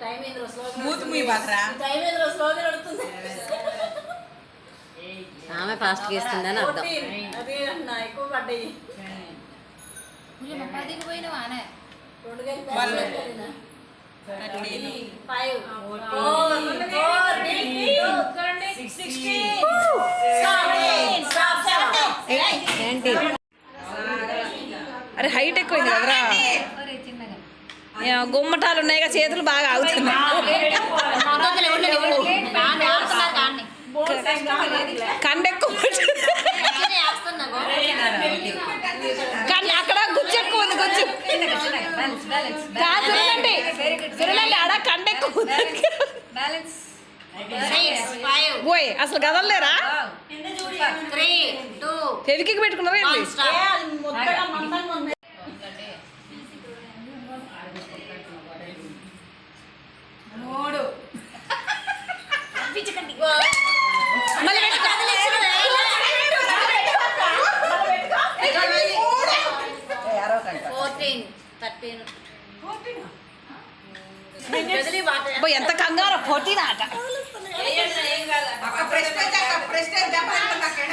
Time ఏంద్రో స్లోగా మూతి ముయ్యి బాకరా? Time ఏంద్రో స్లోగా నడుస్తుంది. ఆమె ఫాస్ట్ గీస్తుందని అర్థం. అదే అన్న ఎక్కువ పడ్డాయి. పదికి రెండు వాళ్ళు- పడ్డాయినా? థర్టీన్ ఫైవ్ ఏంటి అరే హైట్ ఎక్కువైంది కదరా. గుమ్మటాలు ఉన్నాయిగా చేతులు బాగా ఆగుతున్నాయి. బాగా ఆడుతున్నారు కానీ. అక్కడ గుజ్జు ఎక్కువ ఉంది గుజ్జు. కాదు చూడండి. చూడండి ఆడ కండ ఎక్కువ ఉంది. Six, five, పోయి అసలు కదలలేరా చెవికి పెట్టుకున్నారా మూడు. ఎంత కంగారు. పొట్టిన ఆట అక్క ప్రెస్టేజ్ అక్క ప్రెస్టేజ్ దెబ్బలు అక్కడ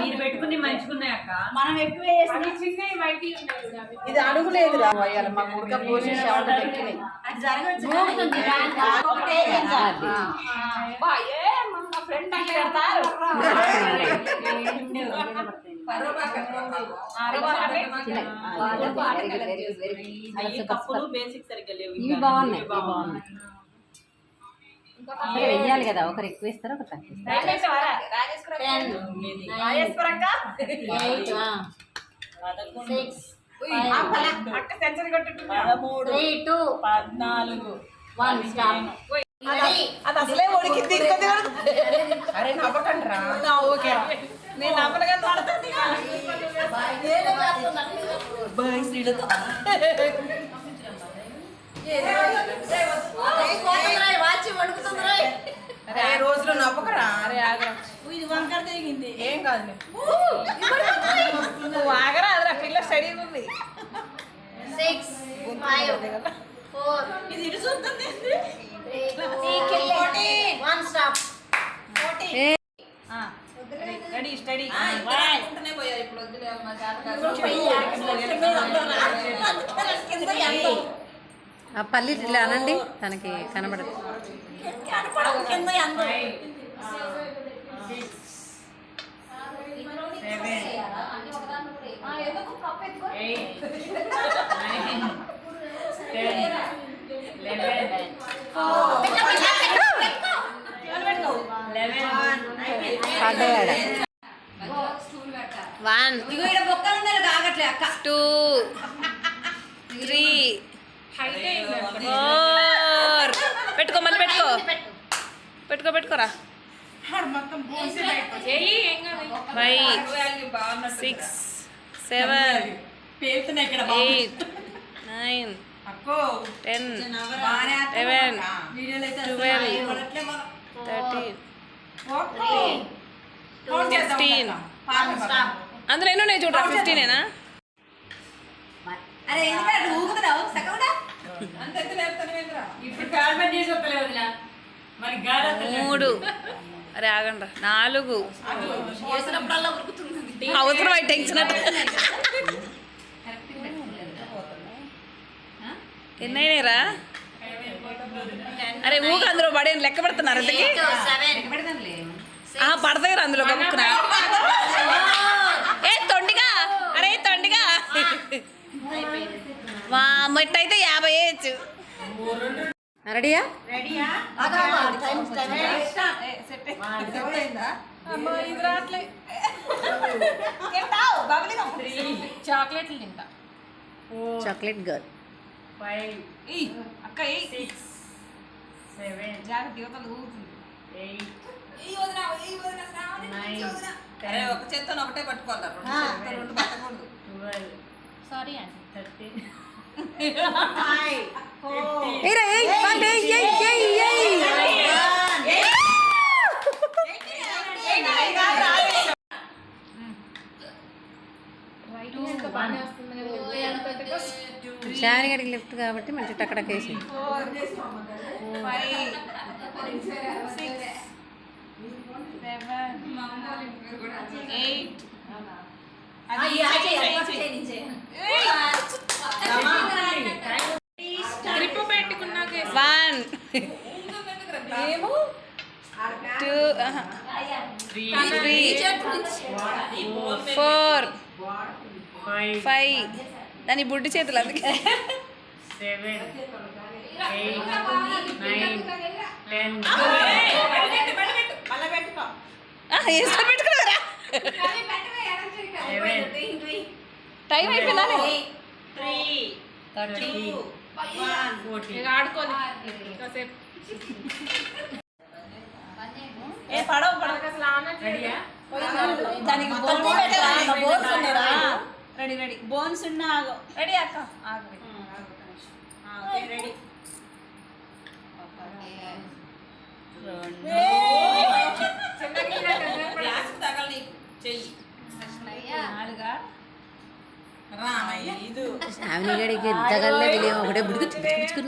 మీరు పెట్టుకుని మంచుకున్నాయి అక్క? మనం ఎక్కువ వేసి చిన్న ఇది అడుగు లేదురా పోయాలి మా అది జరగచ్చు ఒకటే వేయించాలి. ఫ్రెండ్ అంటే ఇవి బాగున్నాయి ఇవి బాగున్నాయి ఒకరు వెయ్యాలి కదా ఒకరు ఎక్కువ ఇస్తారు ఒకరు తక్కువ పద్నాలుగు. Ready? అది అసలే ఇంకా అరే నవ్వకండి రా ఓకే నేను పోతుందిరా, వాచి వణుకుతుందిరా. అరే రోజులు నవ్వకరా. అరే ఆగరా. ఇది వంకర తెగింది. ఏం కాదు నువ్వు ఆగరా అదిరా పిల్ల స్టడీ ఉంది. ఇది ఇటు చూస్తుంది స్టడీ పోయారు ఇప్పుడు ఆ పల్లి ఇట్లా అనండి తనకి కనబడదు కింద అందరూ పడ్డాడు వన్. టూ. త్రీ. ఫోర్. పెట్టుకో మళ్ళీ పెట్టుకో. పెట్టుకో? పెట్టుకోరా. Five six seven eight nine ten eleven twelve thirteen fifteen అందులో ఎన్ని ఉన్నాయి చూడరా? ఫిఫ్టీనేనా మూడు. అరే ఆగండి నాలుగు. అవసరం అయి టెన్షన్ అట్ట. ఎన్ని? అయినాయిరా అరే ఊక అందులో పడేది లెక్క పెడుతున్నారు ఆ పడతాయి అందులో గమ్ముకున్నా ఏ తొండిగా అరే తొండిగా వా మట్టయితే యాభై వేయచ్చు. రెడీయా? చాక్లెట్లు తింటా. Chocolate girl. ఫైవ్ అక్క సిక్స్ సెవెన్ జాగ్రత్త యువతలు. అరే ఒక చేత్తో ఒకటే పట్టుకోవాలి రెండు చేత్తో రెండు పట్టకూడదు ట్వెల్వ్ సారీ అండి థర్టీన్ శాని గడికి లిఫ్ట్ కాబట్టి మంచి టక్కడక్ వేసి five six seven eight grip పెట్టుకున్నాక వన్. ఏమో? Two three. ఫోర్. ఫైవ్. దాని బుడ్డి చేతులు అందుకే. సెవెన్. ఎయిట్. నైన్. టెన్ పెట్టుకున్నారా? టైం అయిపోయిందా త్రీ థర్టీ ఫోర్టీన్ ఆడుకోని కాసేపు ఏ పడవ పడవ. రెడీయా దానికి బోన్స్ పెట్టరా? బోన్స్ ఉన్నారా? రెడీ రెడీ బోన్స్ ఉన్నా ఆగు. రెడీ అక్క? ఆగు ఆ, ఓకే, రెడీ నాలుగా? ఐదు శామిని గడికి ఎద్దగల్లే తెలియదు ఒకటే బుడికి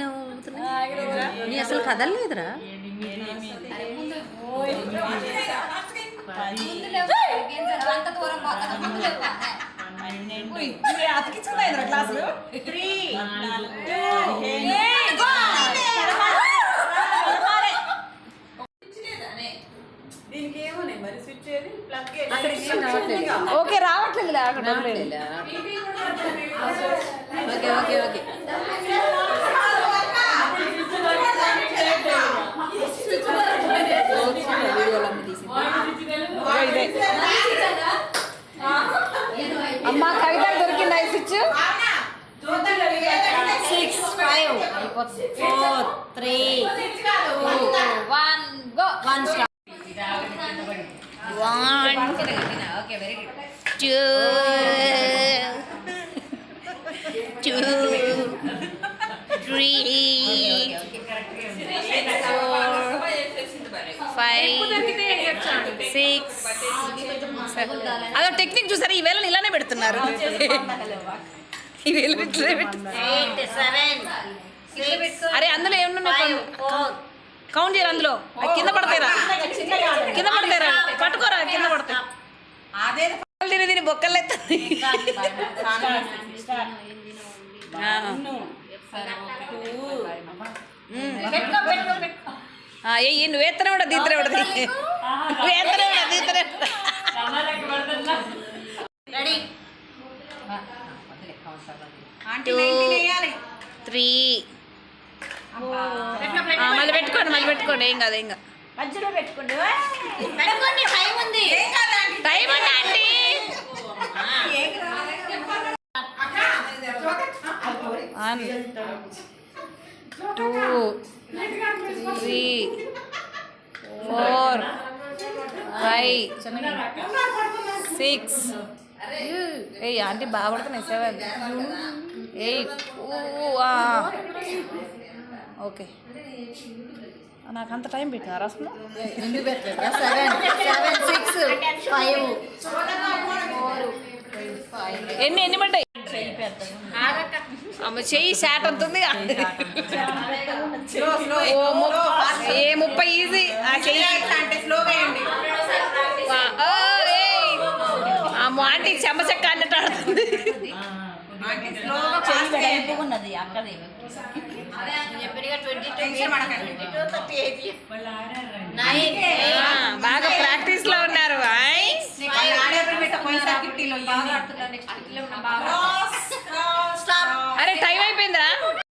నీ అసలు కదలలేదురా అతికించుకున్నాయి క్లాసులు త్రీ దీనికి మరి స్విచ్ ఓకే రావట్లేదు ఓకే ఓకే ఓకే అమ్మ కవిత దొరికిందా ఈ switch? Six five four three one go one stop one okay very good two, three, four, five, six, seven. అదో టెక్నిక్ చూసారా ఈ వేళ ఇలానే పెడుతున్నారు ఈ వేళ ఇట్లనే పెడుతున్నారు అరే అందులో ఏమన్నా కౌంట్ చేయరు అందులో కింద పడతాయిరా కింద పడతాయిరా పట్టుకోరా కింద పడతాయి అదే తిని తిని బొక్కలు ఎత్తాయి ఏ నువ్వు కూడా ఉండదు నువ్వు ఎత్తనే కూడా దీత్తనే రెడీ ఆంటీ నైన్టీన్ వేయాలి త్రీ మళ్ళీ పెట్టుకోండి మళ్ళీ పెట్టుకోండి ఏం కాదు ఏం కాదు. మధ్యలో పెట్టుకోండి. టైం ఉంది. టైం అండి aunty. One two three four five six ఏ ఆంటీ బాగా పడుతున్నాయి సెవెన్ ఎయిట్ ఓకే. నాకు అంత టైం పెట్టినా రసము సెవెన్. Seven six five. ఎన్ని ఎన్ని పడ్డాయి? అమ్మ చెయ్యి శాట్ అంతుంది ఏ ముప్పై ఈజీ. ఆ చెయ్యి. అమ్మో ఆంటీ చెమ్మ చెక్క అన్నట్టు ఆడుతుంది. ఆంటీ స్లోగా ఫాస్ట్ చేయండి ఉన్నది అక్కడే టెన్షన్ పడకండి ఆ, బాగా ప్రాక్టీస్లో ఉన్నారు ఆయ్. వాళ్ళు ఆడేప్పుడు పెట్ట అరే టైం అయిపోయిందిరా.